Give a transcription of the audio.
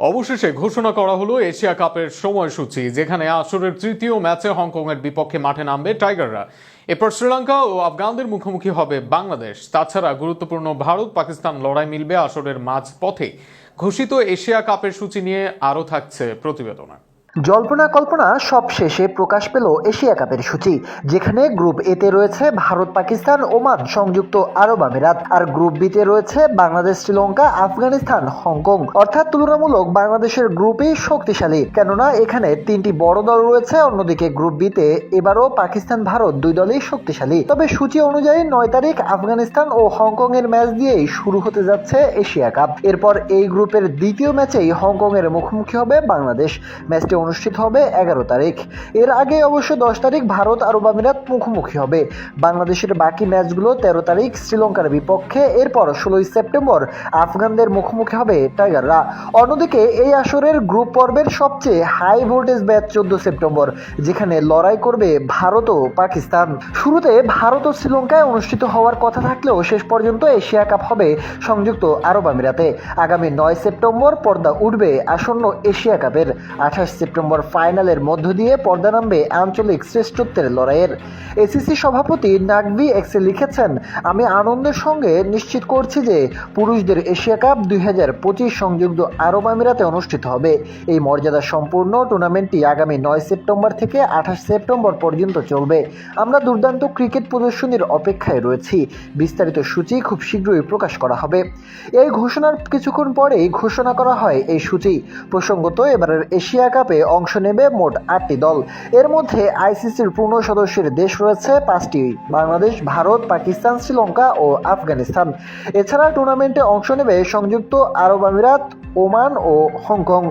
অবশেষে ঘোষণা করা হলো এশিয়া কাপের সময়সূচি, যেখানে আসরের তৃতীয় ম্যাচে হংকংয়ের বিপক্ষে মাঠে নামবে টাইগাররা। এরপর শ্রীলঙ্কা ও আফগানদের মুখোমুখি হবে বাংলাদেশ। তাছাড়া গুরুত্বপূর্ণ ভারত পাকিস্তান লড়াই মিলবে আসরের মাঝ পথে ঘোষিত এশিয়া কাপের সূচি নিয়ে আরও থাকছে প্রতিবেদনা। জল্পনা কল্পনা সব শেষে প্রকাশ পেল এশিয়া কাপের সূচি, যেখানে গ্রুপ এতে রয়েছে ভারত, পাকিস্তান, ওমান, সংযুক্ত আরব আমিরাত আর গ্রুপ বিতে রয়েছে বাংলাদেশ, শ্রীলঙ্কা, আফগানিস্তান, হংকং। অর্থাৎ তুলনামূলক বাংলাদেশের গ্রুপই শক্তিশালী। কেননা এখানে তিনটি বড় দল রয়েছে, অন্যদিকে গ্রুপ বিতে এবারও পাকিস্তান, ভারত দুই দলই শক্তিশালী। তবে সূচি অনুযায়ী নয় তারিখ আফগানিস্তান ও হংকং এর ম্যাচ দিয়েই শুরু হতে যাচ্ছে এশিয়া কাপ। এরপর এই গ্রুপের দ্বিতীয় ম্যাচেই হংকং এর মুখোমুখি হবে বাংলাদেশ। ম্যাচটি অনুষ্ঠিত হবে এগারো তারিখ। এর আগে অবশ্য দশ তারিখ ভারত আরব আমিরাত মুখোমুখি হবে। বাংলাদেশের বাকি ম্যাচগুলো তেরো তারিখ শ্রীলঙ্কার বিপক্ষে। এরপর ষোলোই সেপ্টেম্বর আফগানদের মুখোমুখি হবে টাইগাররা। অন্যদিকে এই আসরের গ্রুপ পর্বের সবচেয়ে হাই ভোল্টেজ ম্যাচ চোদ্দ সেপ্টেম্বর, যেখানে লড়াই করবে ভারত ও পাকিস্তান। শুরুতে ভারত ও শ্রীলঙ্কায় অনুষ্ঠিত হওয়ার কথা থাকলেও শেষ পর্যন্ত এশিয়া কাপ হবে সংযুক্ত আরব আমিরাতে। আগামী নয় সেপ্টেম্বর পর্দা উঠবে আসন্ন এশিয়া কাপের। আঠাশ সেপ্টেম্বর ফাইনালের মধ্য দিয়ে পর্দা নামবে আঞ্চলিক শ্রেষ্ঠত্বের লড়াইয়ের। এসিসি সভাপতি নাকভি এক্সে লিখেছেন, আমি আনন্দের সঙ্গে নিশ্চিত করছি যে পুরুষদের এশিয়া কাপ দুই হাজার পঁচিশ সংযুক্ত আরব আমিরাতে অনুষ্ঠিত হবে। এই মর্যাদা সম্পূর্ণ টুর্নামেন্টটি আগামী নয় সেপ্টেম্বর থেকে আঠাশ সেপ্টেম্বর পর্যন্ত চলবে। আমরা দুর্দান্ত ক্রিকেট প্রদর্শনীর অপেক্ষায় রয়েছি। বিস্তারিত সূচি খুব শীঘ্রই প্রকাশ করা হবে। এই ঘোষণার কিছুক্ষণ পরেই ঘোষণা করা হয় এই সূচি। প্রসঙ্গত, এবারের এশিয়া কাপে অংশ নেবে মোট আটটি দল। এর মধ্যে আইসিসির পূর্ণ সদস্যের দেশ রয়েছে পাঁচটি, বাংলাদেশ, ভারত, পাকিস্তান, শ্রীলঙ্কা ও আফগানিস্তান। এছাড়া টুর্নামেন্টে অংশ নেবে সংযুক্ত আরব আমিরাত, ওমান ও হংকং।